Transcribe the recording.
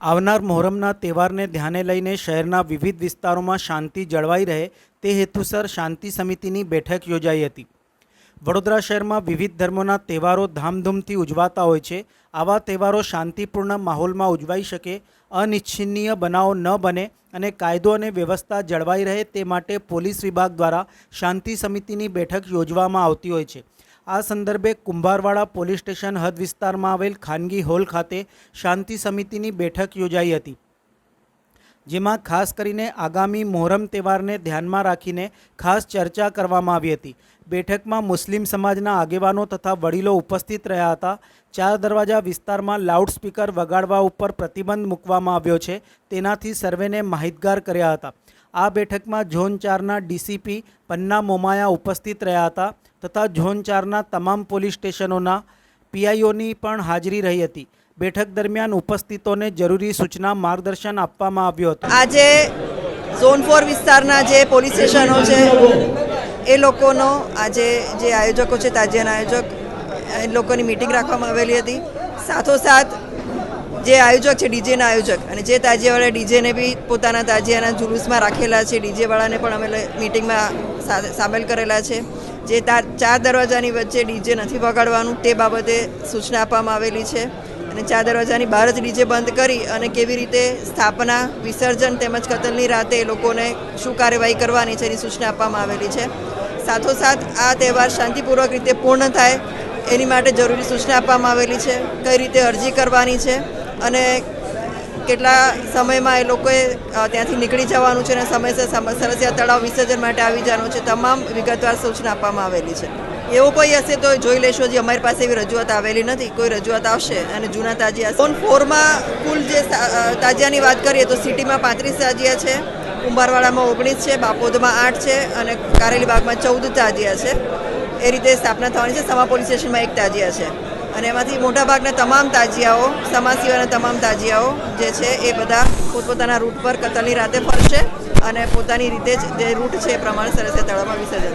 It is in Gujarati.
આવનાર મોહરમના તહેવારને ધ્યાને લઈને શહેરના વિવિધ વિસ્તારોમાં શાંતિ જળવાઈ રહે તે હેતુસર શાંતિ સમિતિની બેઠક યોજાઈ હતી. વડોદરા શહેરમાં વિવિધ ધર્મોના તહેવારો ધામધૂમથી ઉજવાતા હોય છે. આવા તહેવારો શાંતિપૂર્ણ માહોલમાં ઉજવાઈ શકે, અનિચ્છનીય બનાવો ન બને અને કાયદો અને વ્યવસ્થા જળવાઈ રહે તે માટે પોલીસ વિભાગ દ્વારા શાંતિ સમિતિની બેઠક યોજવામાં આવતી હોય છે. આ સંદર્ભે કુંભારવાડા પોલીસ સ્ટેશન હદ વિસ્તારમાં આવેલ ખાનગી હોલ ખાતે શાંતિ સમિતિની બેઠક યોજાઈ હતી, જેમાં ખાસ કરીને આગામી મોહરમ તહેવારને ધ્યાનમાં રાખીને ખાસ ચર્ચા કરવામાં આવી હતી. બેઠકમાં મુસ્લિમ સમાજના આગેવાનો તથા વડીલો ઉપસ્થિત રહ્યા હતા. ચાર દરવાજા વિસ્તારમાં લાઉડસ્પીકર વગાડવા ઉપર પ્રતિબંધ મૂકવામાં આવ્યો છે. તેનાથી સર્વેને માહિતગાર કર્યા હતા. આ બેઠકમાં ઝોન ચારના ડીસીપી પન્ના મોમાયા ઉપસ્થિત રહ્યા હતા. તથા ઝોન ચારના તમામ પોલીસ સ્ટેશનોના પીઆઈઓની પણ હાજરી રહી હતી. બેઠક દરમિયાન ઉપસ્થિતોને જરૂરી સૂચના માર્ગદર્શન આપવામાં આવ્યું હતું. આજે ઝોન ફોર વિસ્તારના જે પોલીસ સ્ટેશનો છે, એ લોકોનો આજે જે આયોજકો છે, તાજિયાના આયોજક, એ લોકોની મિટિંગ રાખવામાં આવેલી હતી. સાથોસાથ જે આયોજક છે, ડીજેના આયોજક, અને જે તાજિયાવાળા ડીજેને બી પોતાના તાજિયાના જુલુસમાં રાખેલા છે, ડીજેવાળાને પણ અમે મિટિંગમાં સામેલ કરેલા છે. જે ચાર દરવાજાની વચ્ચે ડીજે નથી વગાડવાનું, તે બાબતે સૂચના આપવામાં આવેલી છે. અને ચાર દરવાજાની બહાર જ ડીજે બંધ કરી અને કેવી રીતે સ્થાપના, વિસર્જન તેમજ કતલની રાતે એ લોકોને શું કાર્યવાહી કરવાની છે એની સૂચના આપવામાં આવેલી છે. સાથોસાથ આ તહેવાર શાંતિપૂર્વક રીતે પૂર્ણ થાય એની માટે જરૂરી સૂચના આપવામાં આવેલી છે. કઈ રીતે અરજી કરવાની છે અને કેટલા સમયમાં એ લોકોએ ત્યાંથી નીકળી જવાનું છે અને સમયસર સમ- સરસિયા તળાવ વિસર્જન માટે આવી જવાનું છે, તમામ વિગતવાર સૂચના આપવામાં આવેલી છે. એવું કોઈ હશે તો જોઈ લેશો જે અમારી પાસે એવી રજૂઆત આવેલી નથી. કોઈ રજૂઆત આવશે અને જૂના તાજિયા ઝોન ફોરમાં કુલ જે તાજિયાની વાત કરીએ તો સિટીમાં પાંત્રીસ તાજિયા છે કુંભારવાડામાં ઓગણીસ છે, બાપોદમાં આઠ છે અને કારેલીબાગમાં ચૌદ તાજિયા છે. એ રીતે સ્થાપના થવાની છે. સમા પોલીસ સ્ટેશનમાં એક તાજિયા છે. અને એમાંથી મોટાભાગના તમામ તાજિયાઓ સમાજ સિવાયના તમામ તાજિયાઓ જે છે એ બધા પોતપોતાના રૂટ પર કતલની રાતે ફરશે અને પોતાની રીતે જ જે રૂટ છે એ પ્રમાણે સરસિયા તળાવમાં વિસર્જન